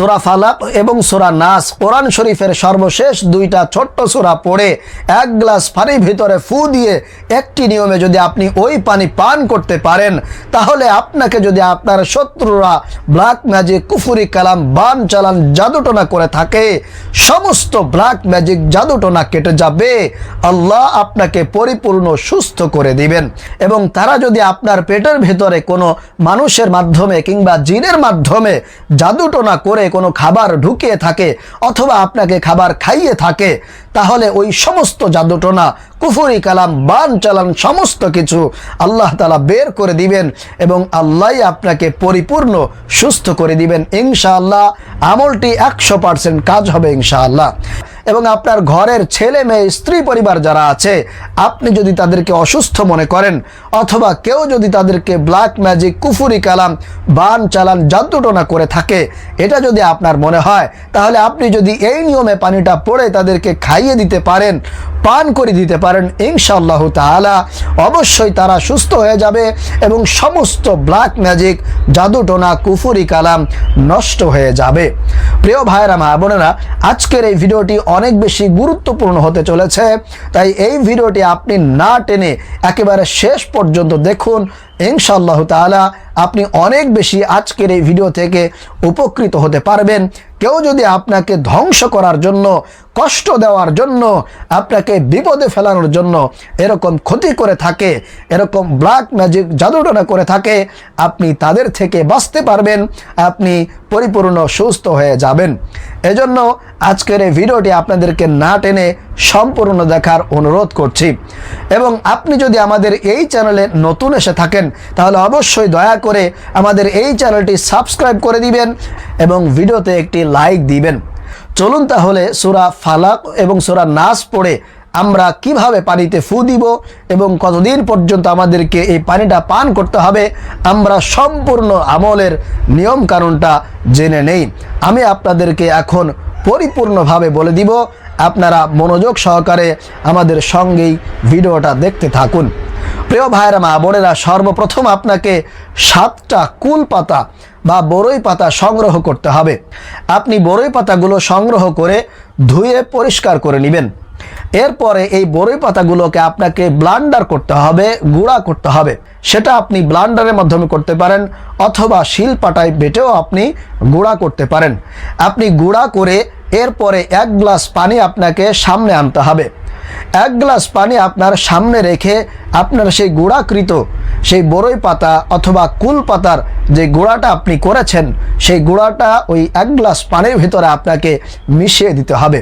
সোরা ফালাক এবং সোরা নাস। কোরআন শরীফের সর্বশেষ দুইটা ছোট্ট সোরা পড়ে এক গ্লাস পানির ভিতরে ফু দিয়ে একটি নিয়মে যদি আপনি ওই পানি পান করতে পারেন, তাহলে আপনাকে যদি আপনার শত্রুরা ব্ল্যাক ম্যাজিক, কুফুরি কালাম বান চালান জাদুটোনা করে থাকে, সমস্ত ব্ল্যাক ম্যাজিক জাদুটোনা কেটে যাবে। আল্লাহ আপনাকে পরিপূর্ণ সুস্থ করে দিবেন। এবং তারা যদি আপনার পেটের ভেতরে কোনো মানুষের মাধ্যমে কিংবা জিনের মাধ্যমে জাদুটোনা করে কোনো খাবার ঢুকিয়ে থাকে অথবা আপনাকে খাবার খাইয়ে থাকে, তাহলে ওই সমস্ত জাদুটনা, কুফুরি কালাম, বান চালান সমস্ত কিছু আল্লাহ তালা বের করে দিবেন এবং আল্লাহ আপনাকে পরিপূর্ণ সুস্থ করে দিবেন। ইনশাআল্লাহ আমলটি একশো পার্সেন্ট কাজ হবে ইনশাআল্লাহ। এবং আপনার ঘরের ছেলে মেয়ে, স্ত্রী পরিবার যারা আছে, আপনি যদি তাদেরকে অসুস্থ মনে করেন, অথবা কেউ যদি তাদেরকে ব্ল্যাক ম্যাজিক কুফুরি কালাম, বান চালান জাদুটনা করে থাকে, এটা যদি আপনার মনে হয়, তাহলে আপনি যদি এই নিয়মে পানিটা পড়ে তাদেরকে খাইয়ে দিতে পারেন পান করে দিতে পারেন, ইনশাআল্লাহ তাআলা। অবশ্যই তারা সুস্থ হয়ে যাবে এবং সমস্ত ব্ল্যাক ম্যাজিক জাদুটোনা কুফুরি কালাম নষ্ট হয়ে যাবে। প্রিয় ভাইয়েরা, মা বোনেরা, আজকের এই ভিডিওটি অনেক বেশি গুরুত্বপূর্ণ হতে চলেছে। তাই এই ভিডিওটি আপনি না টেনে একেবারে শেষ পর্যন্ত দেখুন, ইনশাআল্লাহ তাআলা। আপনি অনেক বেশি আজকের এই ভিডিও থেকে উপকৃত হতে পারবেন। কেউ যদি আপনাকে ধ্বংস করার জন্য, কষ্ট দেওয়ার জন্য, আপনাকে বিপদে ফেলানোর জন্য এরকম ক্ষতি করে থাকে, এরকম ব্ল্যাক ম্যাজিক জাদুটনা করে থাকে, আপনি তাদের থেকে বাঁচতে পারবেন, আপনি পরিপূর্ণ সুস্থ হয়ে যাবেন। এজন্য আজকের এই ভিডিওটি আপনাদেরকে না টেনে সম্পূর্ণ দেখার অনুরোধ করছি। এবং আপনি যদি আমাদের এই চ্যানেলে নতুন এসে থাকেন, তাহলে অবশ্যই দয়া করে আমাদের এই চ্যানেলটি সাবস্ক্রাইব করে দিবেন এবং ভিডিওতে একটি লাইক দিবেন। চলুন তাহলে সুরা ফালাক এবং সুরা নাস পড়ে আমরা কীভাবে পানিতে ফু দিব এবং কতদিন পর্যন্ত আমাদেরকে এই পানিটা পান করতে হবে, আমরা সম্পূর্ণ আমলের নিয়ম কানুনটা জেনে নেই। আমি আপনাদেরকে এখন পরিপূর্ণভাবে বলে দিব আপনারা মনোযোগ সহকারে আমাদের সঙ্গেই ভিডিওটা দেখতে থাকুন। প্রিয় ভাইয়েরা, মা বোনেরা, সর্বপ্রথম আপনাকে সাতটা কুল পাতা বা বরই পাতা সংগ্রহ করতে হবে। আপনি বড়ই পাতাগুলো সংগ্রহ করে ধুয়ে পরিষ্কার করে নেবেন। এরপরে এই বড়ই পাতাগুলোকে আপনাকে ব্লান্ডার করতে হবে, গুঁড়া করতে হবে। সেটা আপনি ব্লান্ডারের মাধ্যমে করতে পারেন অথবা শিলপাটায় বেটেও আপনি গুঁড়া করতে পারেন। আপনি গুঁড়া করে এরপরে এক গ্লাস পানি আপনাকে সামনে আনতে হবে। এক গ্লাস পানি আপনার সামনে রেখে আপনার সেই গুঁড়াকৃত সেই বড়ই পাতা অথবা কুল পাতার যে গুঁড়াটা আপনি করেছেন, সেই গুঁড়াটা ওই এক গ্লাস পানির ভিতরে আপনাকে মিশিয়ে দিতে হবে।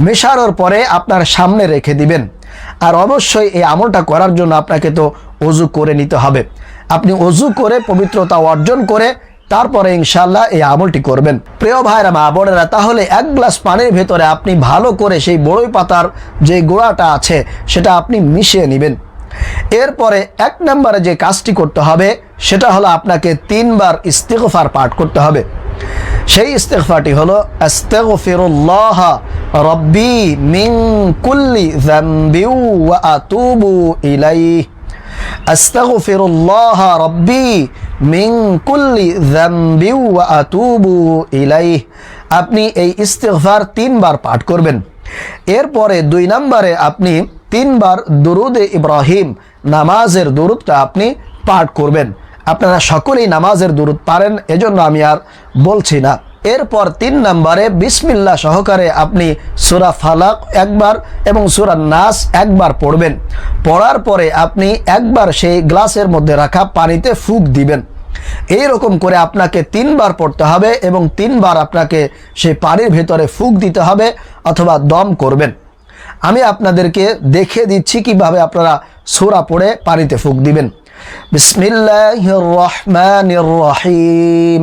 মেশানোর পরে আপনার সামনে রেখে দিবেন। আর অবশ্যই এই আমলটা করার জন্য আপনাকে তো অজু করে নিতে হবে। আপনি অজু করে পবিত্রতা অর্জন করে তারপরে ইনশাল্লাহ এই আমলটি করবেন। প্রিয় ভাইরা, মা বোনেরা, তাহলে এক গ্লাস পানির ভেতরে আপনি ভালো করে সেই বড়ই পাতার যে গোড়াটা আছে, সেটা আপনি মিশিয়ে নেবেন। এরপরে এক নম্বরে যে কাজটি করতে হবে, সেটা হলো আপনাকে তিনবার ইস্তেগফার পাঠ করতে হবে। সেই ইস্তেগফারটি হলো আস্তাগফিরুল্লাহ রব্বি মিং কুল্লি যামবি ওয়া আতুবু ইলাইহি। আস্তাগফিরুল্লাহ রব্বি মিন কুল্লি যামবি ওয়া আতুবু ইলাইহি। আপনি এই ইস্তেগফার তিনবার পাঠ করবেন। এরপরে দুই নম্বরে আপনি তিনবার দুরুদে ইব্রাহিম নামাজের দুরুদটা আপনি পাঠ করবেন। আপনারা সকলেই নামাজের দুরুদ পারেন, এজন্য আমি আর বলছি না। এরপর তিন নম্বরে বিসমিল্লা সহকারে আপনি সুরা ফালাক একবার এবং সুরা নাস একবার পড়বেন। পড়ার পরে আপনি একবার সেই গ্লাসের মধ্যে রাখা পানিতে ফুক দিবেন। এই রকম করে আপনাকে তিনবার পড়তে হবে এবং তিনবার আপনাকে সেই পানির ভেতরে ফুক দিতে হবে অথবা দম করবেন। আমি আপনাদেরকে দেখে দিচ্ছি কীভাবে আপনারা সোরা পড়ে পানিতে ফুক দিবেন। বিসমিল্লাহ রহমান রহিম।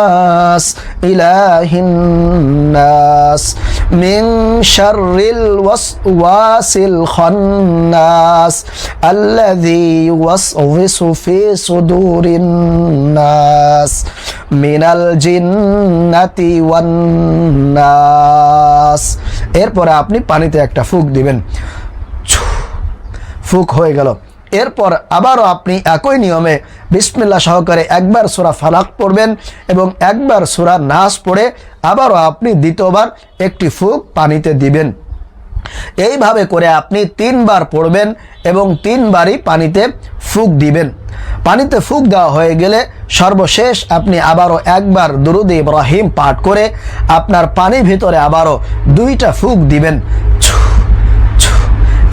الناس إله الناس من شر الوسواس الخناس الذي يوسوس في صدور الناس من الجنة والناس এরপরে আপনি পানিতে একটা ফুক দিবেন ফুক হয়ে গেল এরপর আবারও আপনি একই নিয়মে বিসমিল্লা সহকারে একবার সুরা ফালাক পড়বেন এবং একবার সুরা নাস পড়ে আবারও আপনি দ্বিতীয়বার একটি ফুক পানিতে দিবেন। এইভাবে করে আপনি তিনবার পড়বেন এবং তিনবারই পানিতে ফুক দিবেন। পানিতে ফুক দেওয়া হয়ে গেলে সর্বশেষ আপনি আবারও একবার দুরুদ ইব্রাহিম পাঠ করে আপনার পানির ভিতরে আবারও দুইটা ফুক দিবেন।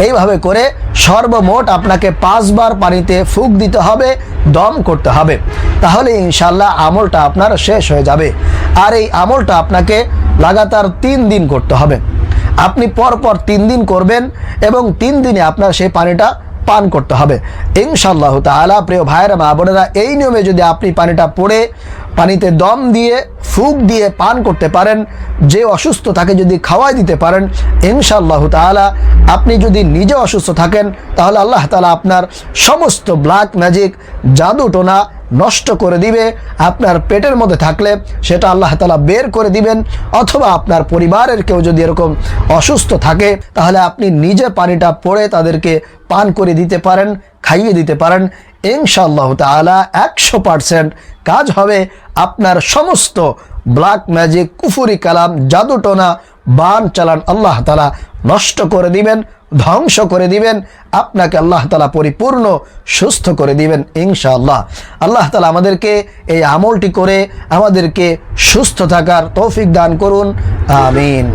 এইভাবে করে সর্বমোট আপনাকে পাঁচবার পানিতে ফুক দিতে হবে, দম করতে হবে। তাহলে ইনশাল্লাহ আমলটা আপনার শেষ হয়ে যাবে। আর এই আমলটা আপনাকে লাগাতার তিন দিন করতে হবে। আপনি পরপর তিন দিন করবেন এবং তিন দিনে আপনার সেই পানিটা পান করতে হবে। ইনশাল্লাহ তালা প্রিয় ভাইয়েরা, মা বোনেরা, এই নিয়মে যদি আপনি পানিটা পড়ে, পানিতে দম দিয়ে ফুক দিয়ে পান করতে পারেন, যে অসুস্থ তাকে যদি খাওয়াই দিতে পারেন ইনশাল্লাহ তালা আপনি যদি নিজে অসুস্থ থাকেন, তাহলে আল্লাহ তালা আপনার সমস্ত ব্ল্যাক ম্যাজিক, জাদু টোনা নষ্ট করে দিবে। আপনার পেটের মধ্যে থাকলে সেটা আল্লাহ তালা বের করে দিবেন, অথবা আপনার পরিবারের কেউ যদি এরকম অসুস্থ থাকে, তাহলে আপনি নিজে পানিটা পড়ে তাদেরকে পান করে দিতে পারেন, খাইয়ে দিতে পারেন। ইনশাআল্লাহ তালা একশো পারসেন্ট কাজ হবে আপনার সমস্ত ব্ল্যাক ম্যাজিক কুফুরি কালাম জাদুটোনা বান চালান আল্লাহ তালা নষ্ট করে দিবেন ধ্বংস করে দিবেন আপনাকে আল্লাহ তালা পরিপূর্ণ সুস্থ করে দিবেন ইনশাআল্লাহ আল্লাহ তালা আমাদেরকে এই আমলটি করে আমাদেরকে সুস্থ থাকার তৌফিক দান করুন আমিন